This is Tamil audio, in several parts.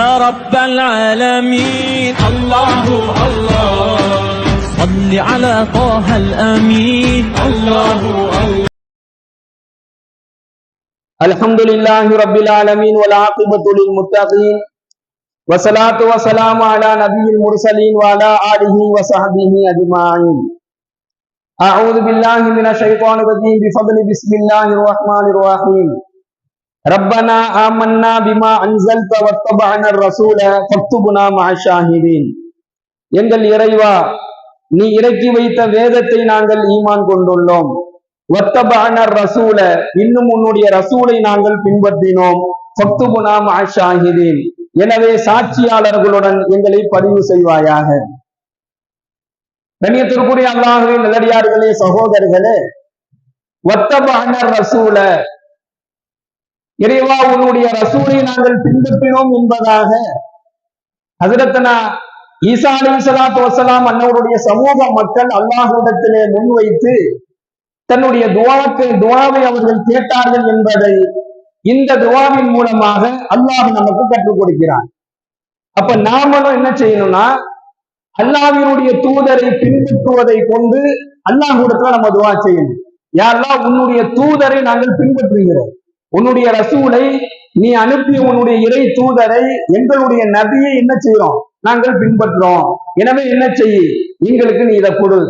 يا رب العالمين. الله الله. صل على طه الأمين. الله الله. الحمد لله رب العالمين والعاقبة للمتقين والصلاة والسلام على نبي المرسلين وعلى آله وصحبه أجمعين. أعوذ بالله من الشيطان الرجيم. بفضل بسم الله الرحمن الرحيم. ربنا آمنا بما أنزلت واتبعنا الرسول فاكتبنا مع الشاهدين எங்கள் இறைவா நீ இறக்கி வைத்த வேதத்தை நாங்கள் ஈமான் கொண்டுள்ளோம் வத்தபானர் ரசூல இன்னும் உன்னுடைய ரசூலை நாங்கள் பின்பற்றினோம் ஃபக்துபுனா ஷாஹிதீன் எனவே சாட்சியாளர்களுடன் எங்களை பதிவு செய்வாயாக கண்ணியத்திற்குரிய அல்லாஹுவின் நல்லடியார்களே சகோதரர்களே வத்தபானர் ரசூல இறைவா உன்னுடைய ரசூலை நாங்கள் பின்பற்றினோம் என்பதாக அதிரத்தனா ஈசா அலி தோசலாம் வசலாம் அன்னவருடைய சமூக மக்கள் அல்லாஹ்விடத்திலே முன்வைத்து தன்னுடைய துவாக்கு துவாவை அவர்கள் கேட்டார்கள் என்பதை இந்த துவாவின் மூலமாக அல்லாஹ் நமக்கு கற்றுக் கொடுக்கிறான். அப்ப நாமளும் என்ன செய்யணும்னா அல்லாவினுடைய தூதரை பின்பற்றுவதை கொண்டு அல்லாஹ்விடத்துல நம்ம துவா செய்யணும். யாரெல்லாம் உன்னுடைய தூதரை நாங்கள் பின்பற்றுகிறோம்? உன்னுடைய ரசூலை நீ அனுப்பிய உன்னுடைய இறை தூதரை எங்களுடைய நபியை என்ன செய்யறோம்? நாங்கள் பின்பற்றுறோம். எனவே என்ன செய்ய எங்களுக்கு நீ இதை கொடு.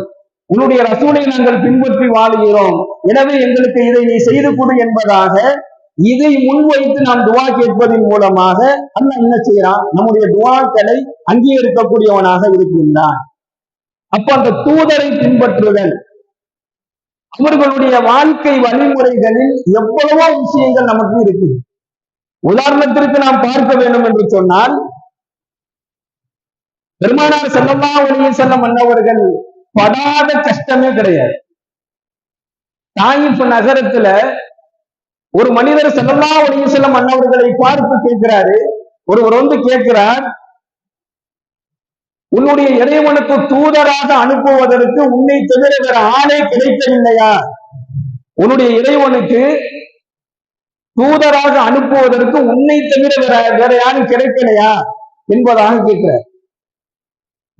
உன்னுடைய ரசூலை நாங்கள் பின்பற்றி வாழுகிறோம். எனவே எங்களுக்கு இதை நீ செய்து கொடு என்பதாக இதை முன்வைத்து நாம் துவா கேட்பதன் மூலமாக அண்ணன் என்ன செய்யறான் நம்முடைய துவாக்களை அங்கீகரிக்கக்கூடியவனாக இருக்கின்றான். அப்ப அந்த தூதரை பின்பற்றுதல் அவர்களுடைய வாழ்க்கை வழிமுறைகளில் எவ்வளவோ விஷயங்கள் நமக்கு இருக்கு. உதாரணத்திற்கு நாம் பார்க்க வேண்டும் என்று சொன்னால் பெருமானார் செல்லமா ஒளிய செல்ல மன்னவர்கள் படாத கஷ்டமே கிடையாது. தாயிப் நகரத்துல ஒரு மனிதர் செல்லமா ஒளிய செல்ல மன்னவர்களை பார்த்து கேட்கிறாரு. ஒருவர் வந்து கேட்கிறார் உன்னுடைய இறைவனுக்கு தூதராக அனுப்புவதற்கு உன்னை தவிர வேற ஆளே கிடைக்கவில்லையா? உன்னுடைய இறைவனுக்கு தூதராக அனுப்புவதற்கு உன்னை தவிர வேற வேற யாரும் கிடைக்கலையா? என்பதாக கேட்கிறார்.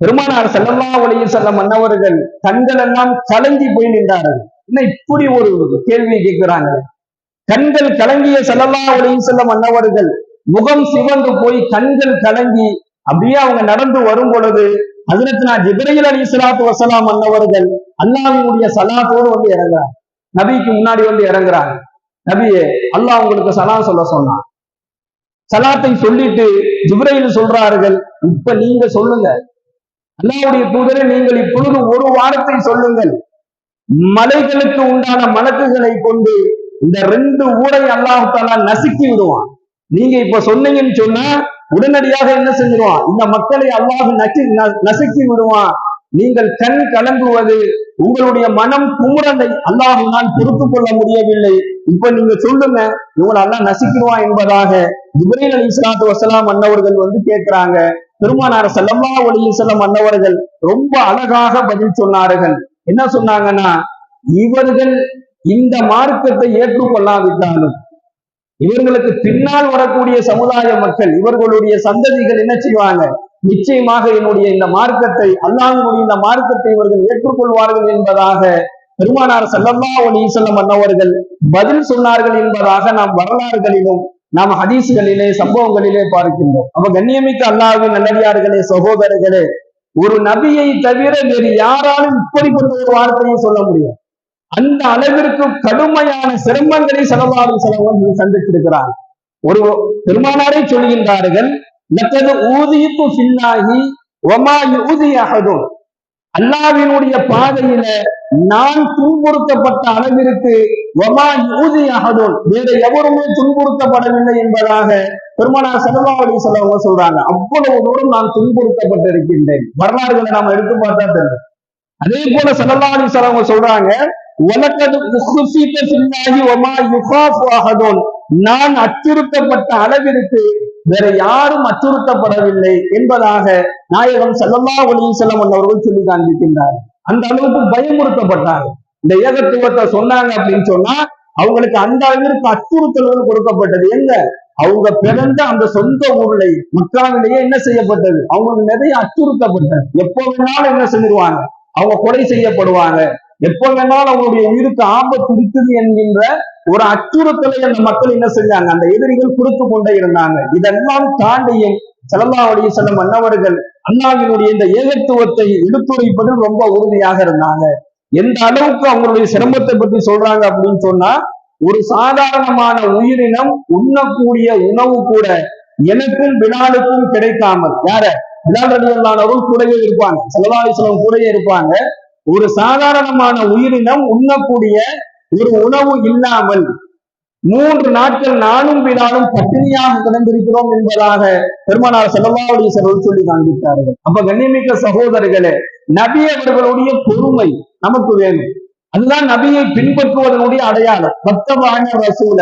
பெருமானார் செல்லல்லா ஒளியில் செல்ல மன்னவர்கள் கண்கள் எல்லாம் கலங்கி போய் நின்றார்கள். என்ன இப்படி ஒரு கேள்வியை கேட்கிறாங்க? கண்கள் கலங்கிய செல்லல்லா ஒளியில் செல்ல மன்னவர்கள் முகம் சிவந்து போய் கண்கள் கலங்கி அப்படியே அவங்க நடந்து வரும் பொழுது ஹசரத்னா ஜிப்ரையில் அலி சலாத்து வசலாம் அன்னவர்கள் அல்லாவினுடைய சலாத்தோடு வந்து இறங்குறாங்க. நபிக்கு முன்னாடி வந்து இறங்குறாங்க. நபியே அல்லாஹ் உங்களுக்கு சலாம் சொல்ல சொன்னான். சலாத்தை சொல்லிட்டு ஜிப்ரையில் சொல்றார்கள். இப்ப நீங்க சொல்லுங்க. அல்லாஹ்வுடைய தூதரை நீங்கள் இப்பொழுது ஒரு வாரத்தை சொல்லுங்கள். மலைகளுக்கு உண்டான மலக்குகளை கொண்டு இந்த ரெண்டு ஊரை அல்லாஹ் நசுக்கி விடுவான். நீங்க இப்ப சொன்னீங்கன்னு சொன்னா உடனடியாக என்ன செஞ்சிருவான்? இந்த மக்களை அல்லாஹ் நச்சு ந- நசுக்கி விடுவான். நீங்கள் கண் கலங்குவது உங்களுடைய மனம் குமுறலை அல்லாஹினால் பொறுத்து கொள்ள முடியவில்லை. இப்ப நீங்க சொல்லுங்க இவங்களை அல்லாஹ் நசுக்கிடுவான் என்பதாக ஜிப்ரீல் அலி இஸ்லாத்து வசலாம் அன்னவர்கள் வந்து கேட்கிறாங்க. பெருமானார் செல்லம்மா ஒளியில் செல்லம் அன்னவர்கள் ரொம்ப அழகாக பதில் சொன்னார்கள். என்ன சொன்னாங்கன்னா இவர்கள் இந்த மார்க்கத்தை ஏற்றுக்கொள்ளாவிட்டாலும் இவர்களுக்கு பின்னால் வரக்கூடிய சமுதாய மக்கள் இவர்களுடைய சந்ததிகள் என்ன செய்வாங்க? நிச்சயமாக என்னுடைய இந்த மார்க்கத்தை அல்லாஹினுடைய இந்த மார்க்கத்தை இவர்கள் ஏற்றுக்கொள்வார்கள் என்பதாக பெருமானார் செல்லம்மா அலி செல்லம் அன்னவர்கள் பதில் சொன்னார்கள் என்பதாக நாம் வரலாறுகளிலும் நாம் ஹதீஸ்களிலே சம்பவங்களிலே பார்க்கின்றோம். அப்ப கண்ணியமிக்க அல்லாவின் நல்லடியார்களே சகோதரர்களே ஒரு நபியை தவிர வேறு யாராலும் இப்படிப்பட்ட ஒரு வார்த்தையை சொல்ல முடியும் அந்த அளவிற்கு கடுமையான சிரமங்களை செலவாளர் செலவர்கள் சந்தித்திருக்கிறார். ஒரு பெருமானாரை சொல்கின்றார்கள் லக்கது ஊதியத்து சின்னாகி ஒமா யூதி அல்லாவினுடைய பாதையில நான் துன்புறுத்தப்பட்ட அளவிற்கு ஒமா யூதி வேற எவருமே துன்புறுத்தப்படவில்லை என்பதாக பெருமானார் செலவாவளி செலவங்க சொல்றாங்க. அவ்வளவு தூரம் நான் துன்புறுத்தப்பட்டிருக்கின்றேன். வரலாறுகளை நாம எடுத்து பார்த்தா தெரியும். அதே போல செலவாளி செலவங்க சொல்றாங்க நான் அச்சுறுத்தப்பட்ட அளவிற்கு வேற யாரும் அச்சுறுத்தப்படவில்லை என்பதாக நாயகம் ஸல்லல்லாஹு ஒளியும் செல்லம் அவர்கள் சொல்லி காண்பிக்கின்றார் அந்த அளவுக்கு பயமுறுத்தப்பட்டாங்க இந்த ஏகத்துவத்தை சொன்னாங்க அப்படின்னு சொன்னா அவங்களுக்கு அந்த அளவிற்கு அச்சுறுத்தல்கள் கொடுக்கப்பட்டது. எங்க? அவங்க பிறந்த அந்த சொந்த ஊர்ல மக்காவிலேயே என்ன செய்யப்பட்டது? அவங்களுக்கு நிறைய அச்சுறுத்தப்பட்டது. எப்போ வேணாலும் என்ன செஞ்சிருவாங்க? அவங்க கொலை செய்யப்படுவாங்க. எப்ப வேணாலும் அவங்களுடைய உயிருக்கு ஆபத்து இருக்குது என்கின்ற ஒரு அச்சுறுத்தலை அந்த மக்கள் என்ன செஞ்சாங்க? அந்த எதிரிகள் கொடுத்து கொண்டே இருந்தாங்க. இதெல்லாம் தாண்டியும் செல்லல்லாவுடைய சில மன்னவர்கள் அண்ணாவினுடைய இந்த ஏகத்துவத்தை எடுத்துரைப்பதில் ரொம்ப உறுதியாக இருந்தாங்க. எந்த அளவுக்கு அவங்களுடைய சிரமத்தை பத்தி சொல்றாங்க அப்படின்னு சொன்னா ஒரு சாதாரணமான உயிரினம் உண்ணக்கூடிய உணவு கூட எனக்கும் பிலாலுக்கும் கிடைக்காமல் யார? பிலால் அலியல்லானவர்கள் கூடவே இருப்பாங்க. செலவாலிசலம் கூடவே இருப்பாங்க. ஒரு சாதாரணமான உயிரினம் உண்ணக்கூடிய ஒரு உணவு இல்லாமல் மூன்று நாட்கள் நானும் பிலாலும் பட்டினியாக கிடந்திருக்கிறோம் என்பதாக பெருமானார் செல்லவாவுடைய செலவு சொல்லி காண்பித்தார்கள். அப்ப கண்ணியமிக்க சகோதரர்களே நபி அவர்களுடைய பொறுமை நமக்கு வேணும். அதுதான் நபியை பின்பற்றுவதனுடைய அடையாளம். பக்தவான ரசூல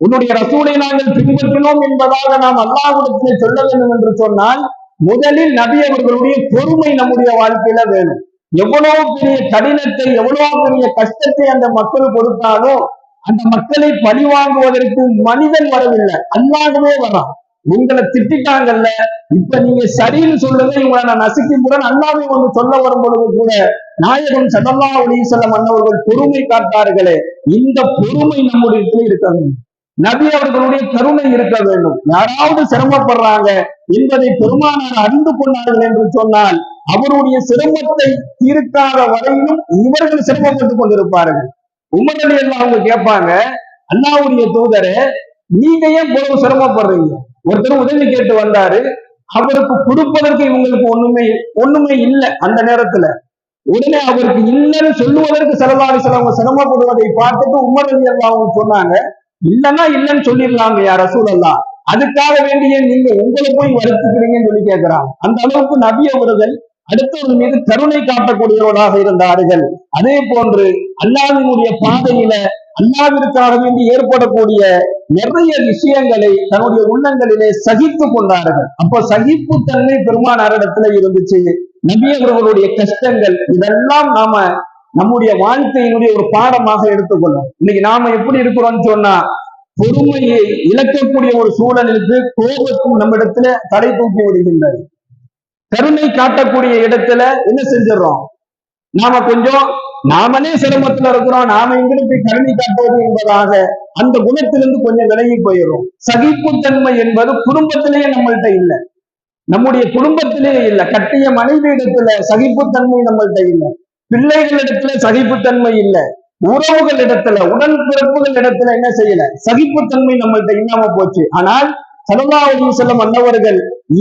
உன்னுடைய ரசூலை நாங்கள் பின்பற்றினோம் என்பதாக நாம் அல்லாஹ்விடத்தில் சொல்ல வேண்டும் என்று சொன்னால் முதலில் நபி அவர்களுடைய பொறுமை நம்முடைய வாழ்க்கையில வேணும். எவ்வளவு பெரிய கடினத்தை எவ்வளவு பெரிய கஷ்டத்தை அந்த மக்கள் கொடுத்தாலும் அந்த மக்களை பழி வாங்குவதற்கு மனிதன் வரவில்லை. அல்லாகவே வரான். உங்களை திட்டாங்கல்ல இப்ப நீங்க சரின்னு சொல்லுங்க இவங்களை நான் நசுக்கி கூட அல்லாவே ஒன்று சொல்ல வரும் பொழுது கூட நாயகன் சதல்லா ஒளி செல்ல மன்னவர்கள் பொறுமை காட்டார்களே இந்த பொறுமை நம்முடைய இடத்துல இருக்க வேண்டும். நபி அவர்களுடைய கருணை இருக்க வேண்டும். யாராவது சிரமப்படுறாங்க என்பதை பெருமானார் அறிந்து கொண்டார்கள் என்று சொன்னால் அவருடைய சிரமத்தை தீர்க்காத வரையிலும் இவர்கள் சிரமப்பட்டுக் கொண்டிருப்பார்கள். உமர் அலி எல்லாம் அவங்க கேட்பாங்க அல்லாவுடைய தூதரே நீங்க ஏன் இவ்வளவு சிரமப்படுறீங்க? ஒருத்தர் உதவி கேட்டு வந்தாரு அவருக்கு கொடுப்பதற்கு இவங்களுக்கு ஒண்ணுமே ஒண்ணுமே இல்லை அந்த நேரத்துல. உடனே அவருக்கு இல்லைன்னு சொல்லுவதற்கு செலவாளி செலவங்க சிரமப்படுவதை பார்த்துட்டு உமர் அலி எல்லாம் அவங்க சொன்னாங்க இல்லைன்னா இல்லைன்னு சொல்லிடலாம் யார் ரசூல் அல்லா அதுக்காக வேண்டிய நீங்க உங்களை போய் வருத்துக்கிறீங்கன்னு சொல்லி கேட்கிறாங்க. அந்த அளவுக்கு நபி அவர்கள் அடுத்தவர்கள் மீது கருணை காட்டக்கூடியவர்களாக இருந்தார்கள் அதே போன்று அல்லாவினுடைய பாதையில அல்லாவிற்காக வேண்டி ஏற்படக்கூடிய நிறைய விஷயங்களை தன்னுடைய உள்ளங்களிலே சகித்து கொண்டார்கள். அப்போ சகிப்புத்தன்மை பெருமானாரிடத்துல இருந்துச்சு. நபி அவர்களுடைய கஷ்டங்கள் இதெல்லாம் நாம நம்முடைய வாழ்க்கையினுடைய ஒரு பாடமாக எடுத்துக்கொள்ளும். இன்னைக்கு நாம எப்படி இருக்கிறோம்னு சொன்னா பொறுமையை இழக்கக்கூடிய ஒரு சூழலுக்கு கோபத்தும் நம்மிடத்துல தடை தூக்கி விடுகின்றது. கருணை காட்டக்கூடிய இடத்துல என்ன செஞ்சிடறோம்? நாம கொஞ்சம் நாமளே சிரமத்துல இருக்கிறோம். நாம எங்களுக்கு போய் கருணை காட்டுவது என்பதாக அந்த குணத்திலிருந்து கொஞ்சம் விலகி போயிடும் சகிப்புத்தன்மை என்பது குடும்பத்திலேயே நம்மள்ட்ட இல்லை. நம்முடைய குடும்பத்திலேயே இல்லை. கட்டிய மனைவி இடத்துல சகிப்புத்தன்மை நம்மள்ட்ட இல்லை. பிள்ளைகளிடத்துல சகிப்புத்தன்மை இல்லை. உறவுகள் இடத்துல உடன் பிறப்புகள் இடத்துல என்ன செய்யல? சகிப்புத்தன்மை நம்மள்ட்ட இல்லாம போச்சு. ஆனால் சலமாவதி செல்லும் அன்னவர்கள்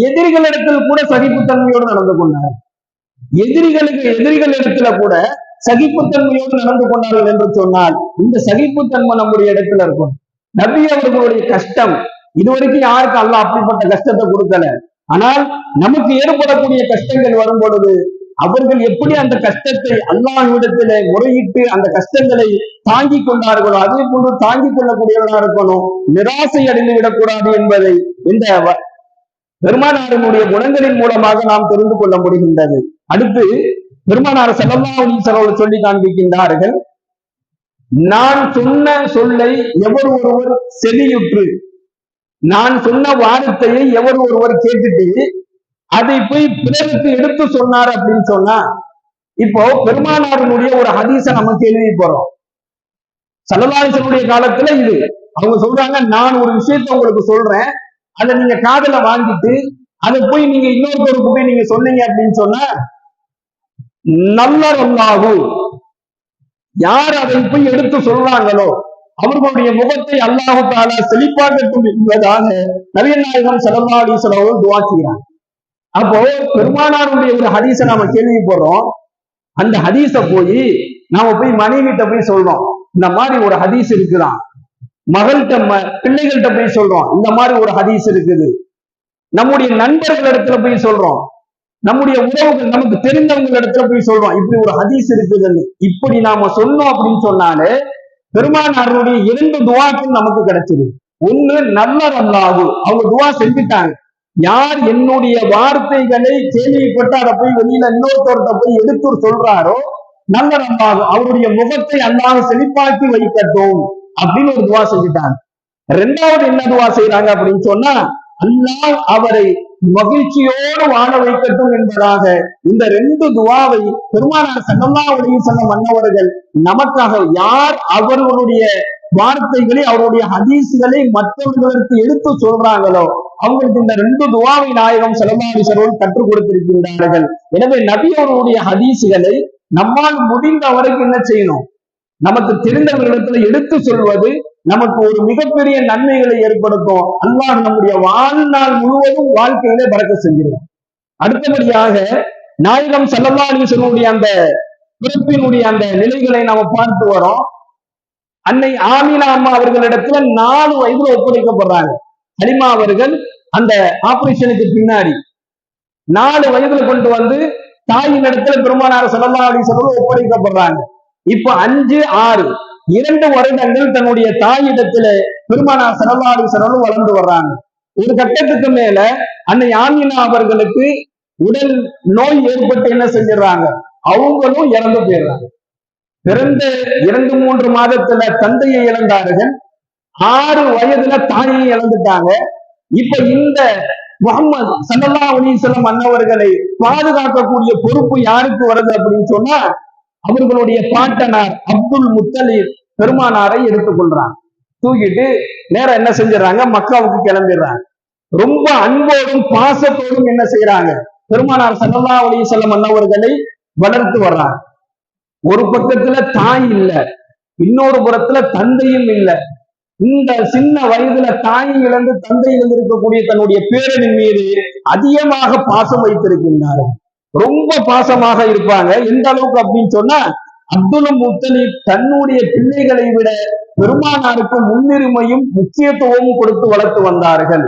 எதிரிகளிடத்தில் கூட சகிப்புத்தன்மையோடு நடந்து கொண்டார் எதிரிகளுக்கு எதிரிகள் இடத்துல கூட சகிப்புத்தன்மையோடு நடந்து கொண்டார்கள் என்று சொன்னால் இந்த சகிப்புத்தன்மை நம்முடைய இடத்துல இருக்கும். நபி அவர்களுடைய கஷ்டம் இதுவரைக்கும் யாருக்கு அல்ல அப்படிப்பட்ட கஷ்டத்தை கொடுக்கல. ஆனால் நமக்கு ஏற்படக்கூடிய கஷ்டங்கள் வரும் பொழுது அவர்கள் எப்படி அந்த கஷ்டத்தை அல்லாஹ்விடத்தில முறையிட்டு அந்த கஷ்டங்களை தாங்கி கொண்டார்களோ அதே போன்று தாங்கிக் கொள்ளக்கூடியவர்களா இருக்கணும் நிராசை அடைந்து விடக்கூடாது என்பதை இந்த பெருமானாரினுடைய குணங்களின் மூலமாக நாம் தெரிந்து கொள்ள முடிகின்றது. அடுத்து பெருமானார் செல்லல்லா அலீசரோடு சொல்லி காண்பிக்கின்றார்கள் நான் சொன்ன சொல்லை எவர் ஒருவர் செவியுற்று நான் சொன்ன வார்த்தையை எவர் ஒருவர் கேட்டுட்டு அதை போய் பிறருக்கு எடுத்து சொன்னார் அப்படின்னு சொன்னா இப்போ பெருமானாரினுடைய ஒரு ஹதீச நம்ம கேள்வி போறோம். சல்லல்லாஹனுடைய காலத்துல இது. அவங்க சொல்றாங்க நான் ஒரு விஷயத்த உங்களுக்கு சொல்றேன். அதை நீங்க காதல வாங்கிட்டு அதை போய் நீங்க இன்னொருத்தருக்கு போய் நீங்க சொன்னீங்க அப்படின்னு சொன்னா நல்லரல்லாகும் யார் அதை போய் எடுத்து சொல்றாங்களோ அவர்களுடைய முகத்தை அல்லாஹு தாலா செழிப்பாக்கட்டும் என்பதாக நவீன நாயகம் செலவாடி செலவு துவாக்குகிறான் அப்போ பெருமானாருடைய ஒரு ஹதீஸை நாம கேள்விப்படுறோம். அந்த ஹதீஸ போய் நாம போய் மனைவிட்ட போய் சொல்றோம். இந்த மாதிரி ஒரு ஹதீஸ் இருக்குதான். மகள்கிட்ட ம- பிள்ளைகள்கிட்ட போய் சொல்றோம். இந்த மாதிரி ஒரு ஹதீஸ் இருக்குது. நம்முடைய நண்பர்கள் இடத்துல போய் சொல்றோம். நம்முடைய உறவுகள் நமக்கு தெரிந்தவங்க இடத்துல போய் சொல்றோம். இப்படி ஒரு ஹதீஸ் இருக்குதுன்னு. இப்படி நாம சொன்னோம் அப்படின்னு சொன்னாலே பெருமானாருடைய இரண்டு துவாக்கள் நமக்கு கிடைச்சது. ஒண்ணு நல்ல அல்லாஹு அவங்க துவா செஞ்சுட்டாங்க. யார் என்னுடைய வார்த்தைகளை கேள்விப்பட்டு அதை போய் வெளியில இன்னொருத்தர்கிட்ட போய் எடுத்து சொல்றாரோ நல்ல அல்லாஹு அவருடைய முகத்தை அல்லாஹ் செழிப்பாக்கி வைக்கட்டும் அப்படின்னு ஒரு துவா செஞ்சுட்டாங்க. ரெண்டாவது என்ன துவா செய்யறாங்க அப்படின்னு சொன்னா அல்லாஹ் அவரை மகிழ்ச்சியோடு வாழ வைக்கட்டும் என்பதாக இந்த ரெண்டு துவாவை பெருமானார் சல்லல்லா உடைய செல்ல மன்னவர்கள் நமக்காக யார் அவர்களுடைய வார்த்தைகளை அவருடைய ஹதீசுகளை மற்றவர்களுக்கு எடுத்து சொல்றாங்களோ அவங்களுக்கு இந்த ரெண்டு துவாவை நாயகம் செலவாடி கற்றுக் கொடுத்திருக்கின்றார்கள். எனவே நபி அவர்களுடைய நம்மால் முடிந்த வரைக்கும் என்ன செய்யணும்? நமக்கு தெரிந்தவர்களிடத்துல எடுத்து சொல்வது நமக்கு ஒரு மிகப்பெரிய நன்மைகளை ஏற்படுத்தும். அல்லாஹ் நம்முடைய வாழ்நாள் முழுவதும் வாழ்க்கையிலே பறக்க செஞ்சிருவோம் அடுத்தபடியாக நாயகம் சல்லல்லா அலிசனுடைய அந்த பிறப்பினுடைய அந்த நிலைகளை நாம பார்த்து வரோம். அன்னை ஆமினா அம்மா அவர்களிடத்துல நாலு வயதுல ஒப்படைக்கப்படுறாங்க. ஹலிமா அவர்கள் அந்த ஆபரேஷனுக்கு பின்னாடி நாலு வயதுல கொண்டு வந்து தாயின் இடத்துல பெருமானார் சல்லல்லா சொல்ல ஒப்படைக்கப்படுறாங்க. இப்ப அஞ்சு ஆறு இரண்டு வருடங்கள் தன்னுடைய தாயிடத்துல பெருமானார் சரலாடி சரலும் வளர்ந்து வர்றாங்க. ஒரு கட்டத்துக்கு மேல அன்னை ஆமினா அவர்களுக்கு உடல் நோய் ஏற்பட்டு என்ன செஞ்சிடறாங்க? அவங்களும் இறந்து போயிடுறாங்க. பிறந்த இரண்டு மூன்று மாதத்துல தந்தையை இழந்தார்கள். ஆறு வயதுல தாயை இழந்துட்டாங்க. இப்ப இந்த முகமது சல்லல்லா அலிசல்லம் அன்னவர்களை பாதுகாக்கக்கூடிய பொறுப்பு யாருக்கு வருது அப்படின்னு சொன்னா அவர்களுடைய பாட்டனார் அப்துல் முத்தலீப் பெருமானாரை எடுத்துக்கொள்றாங்க. தூக்கிட்டு நேரம் என்ன செஞ்சிடறாங்க? மக்காவுக்கு கிளம்பிடுறாங்க. ரொம்ப அன்போடும் பாசத்தோடும் என்ன செய்யறாங்க பெருமானார் சல்லல்லா அலிசல்லம் அன்னவர்களை வளர்த்து வர்றாங்க. ஒரு பக்கத்துல தாய் இல்ல இன்னொரு புறத்துல தந்தையும் இல்ல. இந்த சின்ன வயதுல தாயை இழந்து தந்தை இழந்து இருக்கக்கூடிய தன்னுடைய பேரனின் மீது அதிகமாக பாசம் வைத்திருக்கின்றார்கள் ரொம்ப பாசமாக இருப்பாங்க. எந்த அளவுக்கு அப்படின்னு சொன்னா அப்துல் முத்தலிப் தன்னுடைய பிள்ளைகளை விட பெருமானாருக்கு முன்னுரிமையும் முக்கியத்துவமும் கொடுத்து வளர்த்து வந்தார்கள்.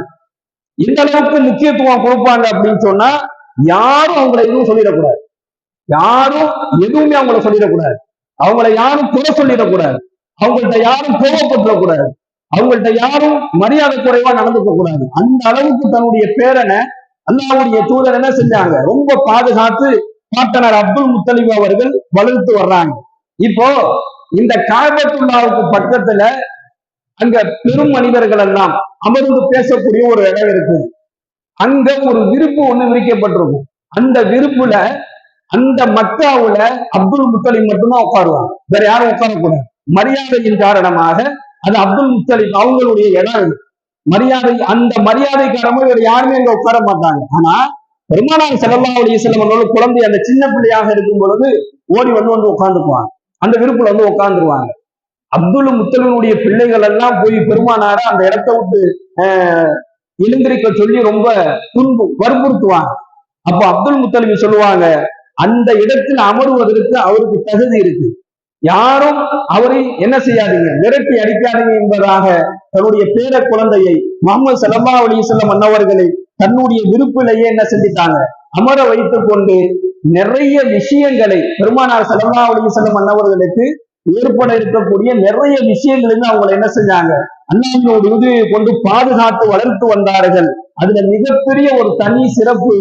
இந்த அளவுக்கு முக்கியத்துவம் கொடுப்பாங்க அப்படின்னு சொன்னா யாரும் அவங்களை எதுவும் சொல்லிடக்கூடாது. யாரும் எதுவுமே அவங்கள சொல்லிடக்கூடாது. அவங்கள யாரும் குறை சொல்லிடக்கூடாது. அவங்கள்ட்ட யாரும் கோவப்பட்டுடக்கூடாது அவங்கள்ட்ட யாரும் மரியாதை குறைவா நடந்துக்க கூடாது அந்த அளவுக்கு தன்னுடைய பேரனை அல்லாவுடைய தூதர் என்ன செஞ்சாங்க? ரொம்ப பாதுகாத்து பாட்டனர் அப்துல் முத்தலிப் அவர்கள் வளர்த்து வர்றாங்க. இப்போ இந்த காபத்துல்லாவுக்கு பக்கத்துல அங்க பெரும் மனிதர்கள் எல்லாம் அமர்ந்து பேசக்கூடிய ஒரு இடம் இருக்கு அங்க ஒரு விருப்பு ஒண்ணு விரிக்கப்பட்டிருக்கும். அந்த விருப்புல அந்த மக்காவுல அப்துல் முத்தலிப் மட்டும்தான் உட்காருவாங்க வேற யாரும் உட்காரக்கூடாது. மரியாதையின் காரணமாக அது அப்துல் முத்தலிப் அவங்களுடைய இடம் மரியாதை அந்த மரியாதைக்காரமும் இவர் யாருமே அங்க உட்கார மாட்டாங்க. ஆனா பெருமானார் செல்லல்லா அலி குழந்தை அந்த சின்ன பிள்ளையாக இருக்கும் பொழுது ஓடி வந்து வந்து உட்காந்துக்குவாங்க அந்த விருப்புல வந்து உட்காந்துருவாங்க அப்துல் முத்தலினுடைய பிள்ளைகள் எல்லாம் போய் பெருமானார அந்த இடத்த விட்டு எழுந்திருக்க சொல்லி ரொம்ப துன்பு வற்புறுத்துவாங்க. அப்போ அப்துல் முத்தலிபி சொல்லுவாங்க அந்த இடத்தில் அமருவதற்கு அவருக்கு தகுதி இருக்கு. யாரும் அவரை என்ன செய்யாதீங்க விரட்டி அடிக்காதீங்க என்பதாக தன்னுடைய பேர குழந்தையை முகமது சலமா அலி செல்லம் அன்னவர்களை தன்னுடைய விருப்பிலேயே என்ன செஞ்சிட்டாங்க அமர வைத்துக் கொண்டு நிறைய விஷயங்களை பெருமானார் சலமா அலி செல்லம் அன்னவர்களுக்கு ஏற்பட இருக்கக்கூடிய நிறைய விஷயங்கள் அவங்களை என்ன செஞ்சாங்க அண்ணாவினோட உதவியை கொண்டு பாதுகாத்து வளர்த்து வந்தார்கள். அதுல மிகப்பெரிய ஒரு தனி சிறப்பு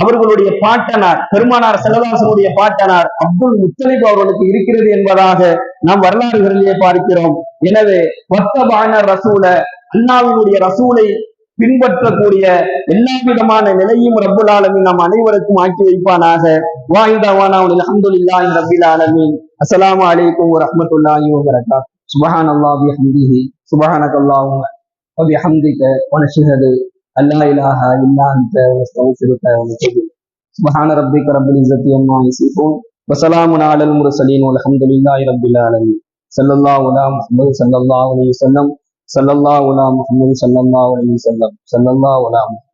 அவர்களுடைய பாட்டனார் பெருமானார் செல்லதாசனுடைய பாட்டனார் அப்துல் முத்தலிப் அவர்களுக்கு இருக்கிறது என்பதாக நாம் வரலாறுகளிலே பார்க்கிறோம் எனவே ஒத்தபான ரசூல அண்ணாவினுடைய ரசூலை பின்பற்றக்கூடிய எல்லா விதமான நிலையும் ரப்புல் ஆலமின் நம் அனைவருக்கும் ஆக்கி வைப்பானாக வாய்தாவானா அலமதுல்லாஹி ரபில் ஆலமின் அஸ்ஸலாமு அலைக்கும் வரஹ்மத்துல்லாஹி வபரகாத் சுபஹான் அல்லாஹ் பிஹம்திஹி சுபஹானக அல்லாஹும்ம وبحمدك ونشهد أن لا إله إلا أنت ونستغفرك ونتوب سبحان ربك رب العزة عما يصفون وسلام على المرسلين والحمد لله رب العالمين. صلى الله على محمد صلى الله عليه وسلم صلى الله على محمد صلى الله عليه وسلم صلى الله على محمد.